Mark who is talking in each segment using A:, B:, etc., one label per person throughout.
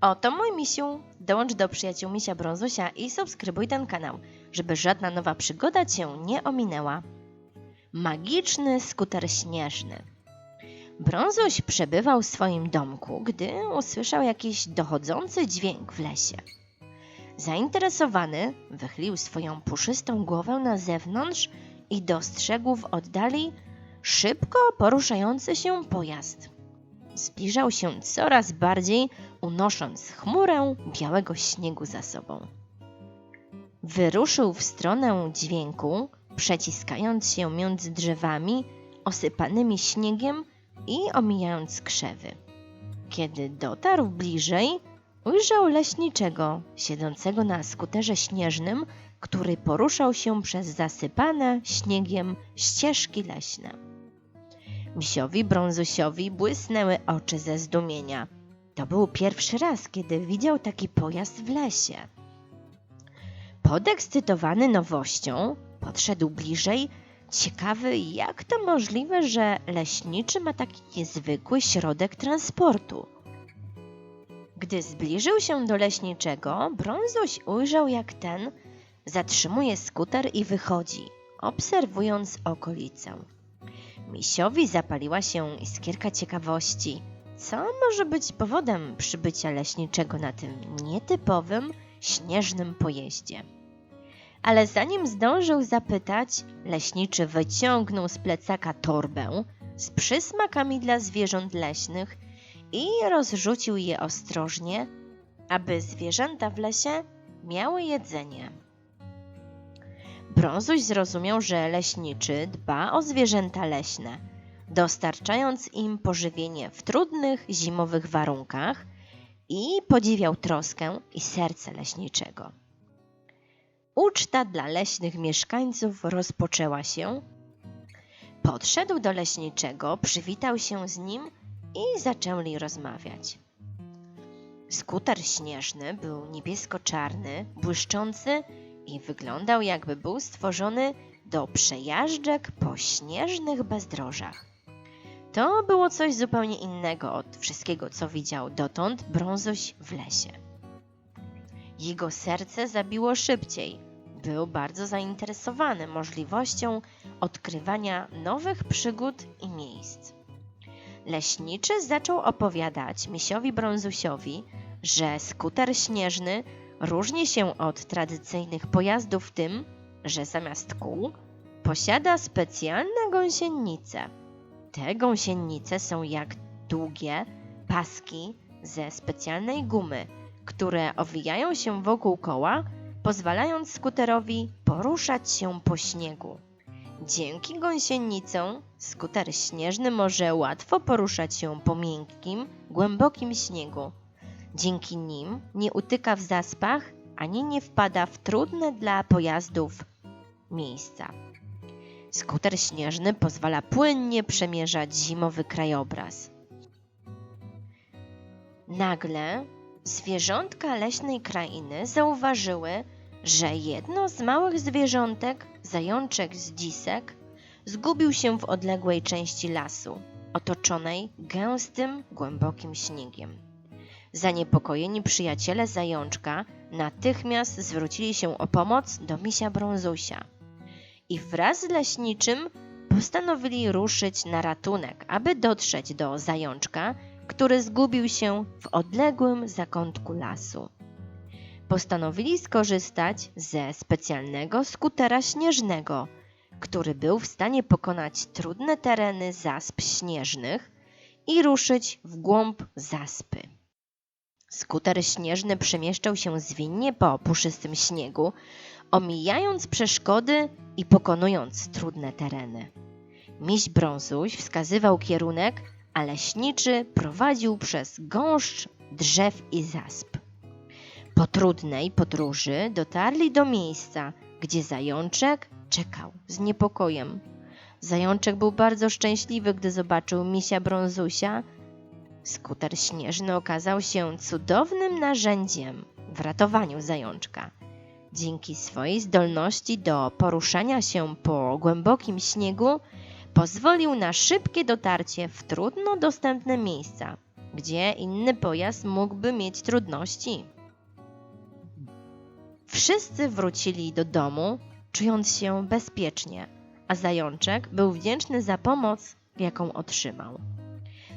A: Oto mój misiu. Dołącz do przyjaciół misia Brązusia i subskrybuj ten kanał, żeby żadna nowa przygoda cię nie ominęła. Magiczny skuter śnieżny. Brązuś przebywał w swoim domku, gdy usłyszał jakiś dochodzący dźwięk w lesie. Zainteresowany wychylił swoją puszystą głowę na zewnątrz i dostrzegł w oddali szybko poruszający się pojazd. Zbliżał się coraz bardziej, unosząc chmurę białego śniegu za sobą. Wyruszył w stronę dźwięku, przeciskając się między drzewami osypanymi śniegiem i omijając krzewy. Kiedy dotarł bliżej, ujrzał leśniczego siedzącego na skuterze śnieżnym, który poruszał się przez zasypane śniegiem ścieżki leśne. Misiowi Brązusiowi błysnęły oczy ze zdumienia. To był pierwszy raz, kiedy widział taki pojazd w lesie. Podekscytowany nowością, podszedł bliżej, ciekawy, jak to możliwe, że leśniczy ma taki niezwykły środek transportu. Gdy zbliżył się do leśniczego, Brązuś ujrzał, jak ten zatrzymuje skuter i wychodzi, obserwując okolicę. Misiowi zapaliła się iskierka ciekawości. Co może być powodem przybycia leśniczego na tym nietypowym, śnieżnym pojeździe? Ale zanim zdążył zapytać, leśniczy wyciągnął z plecaka torbę z przysmakami dla zwierząt leśnych i rozrzucił je ostrożnie, aby zwierzęta w lesie miały jedzenie. Brązuś zrozumiał, że leśniczy dba o zwierzęta leśne, dostarczając im pożywienie w trudnych zimowych warunkach i podziwiał troskę i serce leśniczego. Uczta dla leśnych mieszkańców rozpoczęła się. Podszedł do leśniczego, przywitał się z nim i zaczęli rozmawiać. Skuter śnieżny był niebiesko-czarny, błyszczący i wyglądał jakby był stworzony do przejażdżek po śnieżnych bezdrożach. To było coś zupełnie innego od wszystkiego, co widział dotąd brązuś w lesie. Jego serce zabiło szybciej. Był bardzo zainteresowany możliwością odkrywania nowych przygód i miejsc. Leśniczy zaczął opowiadać misiowi brązusiowi, że skuter śnieżny różni się od tradycyjnych pojazdów tym, że zamiast kół posiada specjalne gąsienice. Te gąsienice są jak długie paski ze specjalnej gumy, które owijają się wokół koła, pozwalając skuterowi poruszać się po śniegu. Dzięki gąsienicom skuter śnieżny może łatwo poruszać się po miękkim, głębokim śniegu. Dzięki nim nie utyka w zaspach ani nie wpada w trudne dla pojazdów miejsca. Skuter śnieżny pozwala płynnie przemierzać zimowy krajobraz. Nagle zwierzątka leśnej krainy zauważyły, że jedno z małych zwierzątek, zajączek z dzisek, zgubił się w odległej części lasu, otoczonej gęstym, głębokim śniegiem. Zaniepokojeni przyjaciele zajączka natychmiast zwrócili się o pomoc do misia Brązusia i wraz z leśniczym postanowili ruszyć na ratunek, aby dotrzeć do zajączka, który zgubił się w odległym zakątku lasu. Postanowili skorzystać ze specjalnego skutera śnieżnego, który był w stanie pokonać trudne tereny zasp śnieżnych i ruszyć w głąb zaspy. Skuter śnieżny przemieszczał się zwinnie po puszystym śniegu, omijając przeszkody i pokonując trudne tereny. Miś Brązuś wskazywał kierunek, a leśniczy prowadził przez gąszcz drzew i zasp. Po trudnej podróży dotarli do miejsca, gdzie zajączek czekał z niepokojem. Zajączek był bardzo szczęśliwy, gdy zobaczył misia Brązusia. Skuter śnieżny okazał się cudownym narzędziem w ratowaniu zajączka. Dzięki swojej zdolności do poruszania się po głębokim śniegu, pozwolił na szybkie dotarcie w trudno dostępne miejsca. gdzie inny pojazd mógłby mieć trudności. Wszyscy wrócili do domu, czując się bezpiecznie, a zajączek był wdzięczny za pomoc, jaką otrzymał.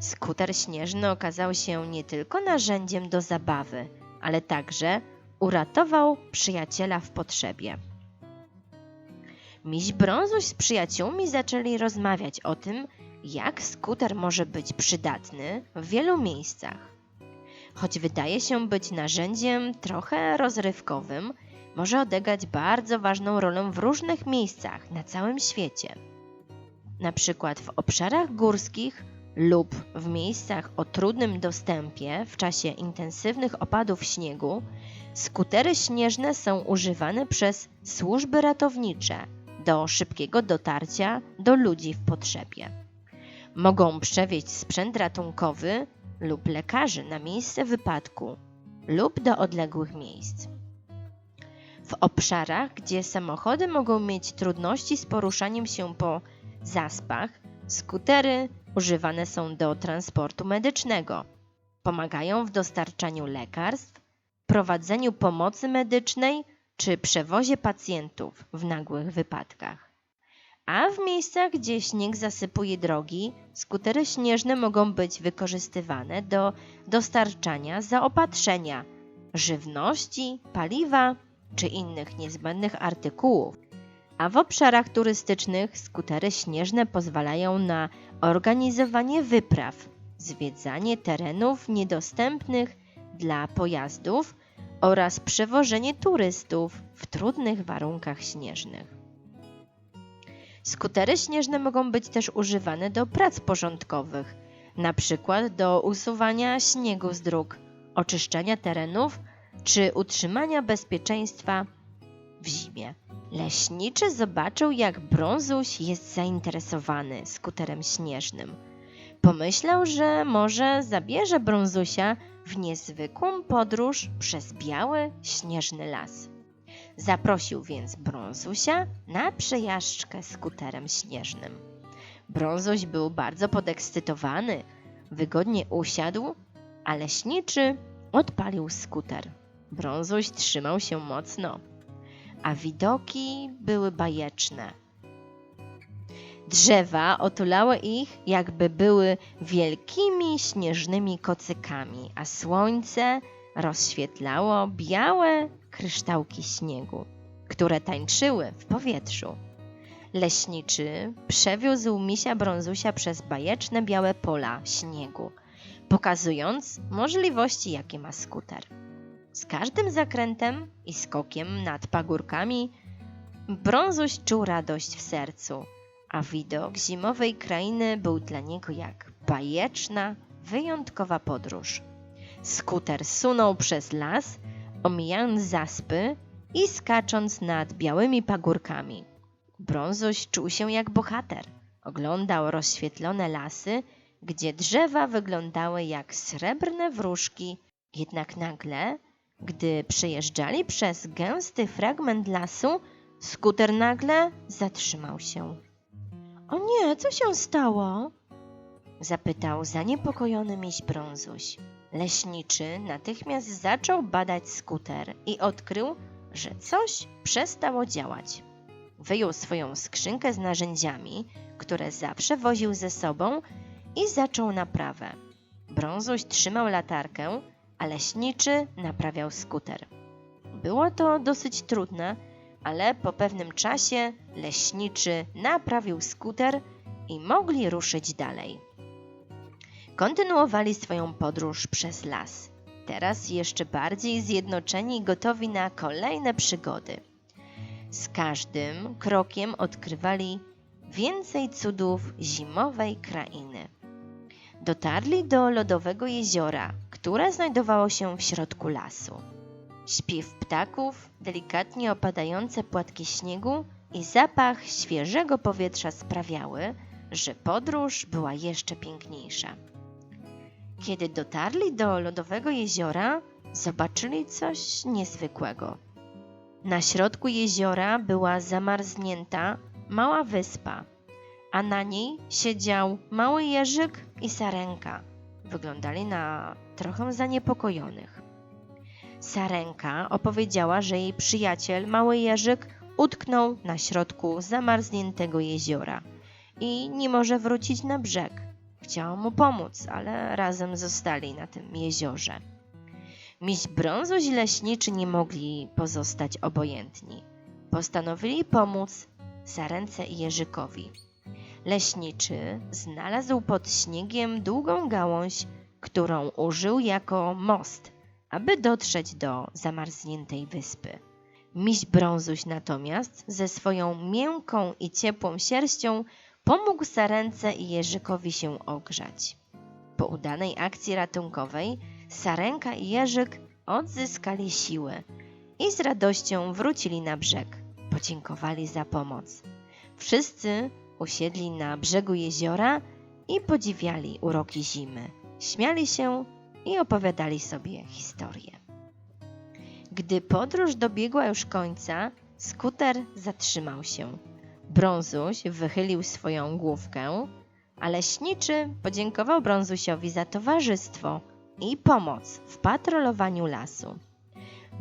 A: Skuter śnieżny okazał się nie tylko narzędziem do zabawy, ale także uratował przyjaciela w potrzebie. Miś Brązuś z przyjaciółmi zaczęli rozmawiać o tym, jak skuter może być przydatny w wielu miejscach. Choć wydaje się być narzędziem trochę rozrywkowym, może odegrać bardzo ważną rolę w różnych miejscach na całym świecie. Na przykład w obszarach górskich lub w miejscach o trudnym dostępie w czasie intensywnych opadów śniegu, skutery śnieżne są używane przez służby ratownicze do szybkiego dotarcia do ludzi w potrzebie. Mogą przewieźć sprzęt ratunkowy lub lekarzy na miejsce wypadku lub do odległych miejsc. W obszarach, gdzie samochody mogą mieć trudności z poruszaniem się po zaspach, skutery używane są do transportu medycznego. Pomagają w dostarczaniu lekarstw, prowadzeniu pomocy medycznej czy przewozie pacjentów w nagłych wypadkach. A w miejscach, gdzie śnieg zasypuje drogi, skutery śnieżne mogą być wykorzystywane do dostarczania zaopatrzenia, żywności, paliwa czy innych niezbędnych artykułów. A w obszarach turystycznych skutery śnieżne pozwalają na organizowanie wypraw, zwiedzanie terenów niedostępnych dla pojazdów oraz przewożenie turystów w trudnych warunkach śnieżnych. Skutery śnieżne mogą być też używane do prac porządkowych, przykład do usuwania śniegu z dróg, oczyszczania terenów czy utrzymania bezpieczeństwa w zimie. Leśniczy zobaczył, jak Brązuś jest zainteresowany skuterem śnieżnym. Pomyślał, że może zabierze Brązusia w niezwykłą podróż przez biały, śnieżny las. Zaprosił więc Brązusia na przejażdżkę skuterem śnieżnym. Brązuś był bardzo podekscytowany, wygodnie usiadł, a leśniczy odpalił skuter. Brązuś trzymał się mocno, a widoki były bajeczne. Drzewa otulały ich, jakby były wielkimi śnieżnymi kocykami, a słońce rozświetlało białe kryształki śniegu, które tańczyły w powietrzu. Leśniczy przewiózł misia brązusia przez bajeczne białe pola śniegu, pokazując możliwości, jakie ma skuter. Z każdym zakrętem i skokiem nad pagórkami brązuś czuł radość w sercu, a widok zimowej krainy był dla niego jak bajeczna, wyjątkowa podróż. Skuter sunął przez las, omijając zaspy i skacząc nad białymi pagórkami. Brązuś czuł się jak bohater. Oglądał rozświetlone lasy, gdzie drzewa wyglądały jak srebrne wróżki, jednak nagle, gdy przejeżdżali przez gęsty fragment lasu, skuter nagle zatrzymał się. O nie, co się stało? Zapytał zaniepokojony miś Brązuś. Leśniczy natychmiast zaczął badać skuter i odkrył, że coś przestało działać. Wyjął swoją skrzynkę z narzędziami, które zawsze woził ze sobą i zaczął naprawę. Brązuś trzymał latarkę, a leśniczy naprawiał skuter. Było to dosyć trudne, ale po pewnym czasie leśniczy naprawił skuter i mogli ruszyć dalej. Kontynuowali swoją podróż przez las. Teraz jeszcze bardziej zjednoczeni i gotowi na kolejne przygody. Z każdym krokiem odkrywali więcej cudów zimowej krainy. Dotarli do lodowego jeziora, które znajdowało się w środku lasu. Śpiew ptaków, delikatnie opadające płatki śniegu i zapach świeżego powietrza sprawiały, że podróż była jeszcze piękniejsza. Kiedy dotarli do lodowego jeziora, zobaczyli coś niezwykłego. Na środku jeziora była zamarznięta mała wyspa, a na niej siedział mały jeżyk i sarenka. Wyglądali na trochę zaniepokojonych. Sarenka opowiedziała, że jej przyjaciel, mały Jerzyk, utknął na środku zamarzniętego jeziora i nie może wrócić na brzeg. Chciała mu pomóc, ale razem zostali na tym jeziorze. Miś brązu i leśniczy nie mogli pozostać obojętni. Postanowili pomóc Sarence i Jerzykowi. Leśniczy znalazł pod śniegiem długą gałąź, którą użył jako most, aby dotrzeć do zamarzniętej wyspy. Miś brązuś natomiast ze swoją miękką i ciepłą sierścią pomógł Sarence i Jerzykowi się ogrzać. Po udanej akcji ratunkowej Sarenka i Jerzyk odzyskali siły i z radością wrócili na brzeg. Podziękowali za pomoc. Wszyscy usiedli na brzegu jeziora i podziwiali uroki zimy. Śmiali się i opowiadali sobie historie. Gdy podróż dobiegła już końca, skuter zatrzymał się. Brązuś wychylił swoją główkę, a leśniczy podziękował Brązusiowi za towarzystwo i pomoc w patrolowaniu lasu.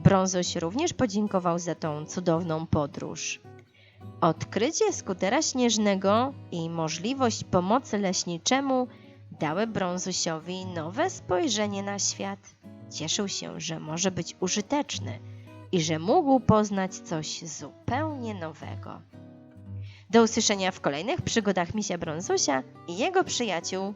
A: Brązuś również podziękował za tą cudowną podróż. Odkrycie skutera śnieżnego i możliwość pomocy leśniczemu dały Brązusiowi nowe spojrzenie na świat. Cieszył się, że może być użyteczny i że mógł poznać coś zupełnie nowego. Do usłyszenia w kolejnych przygodach Misia Brązusia i jego przyjaciół.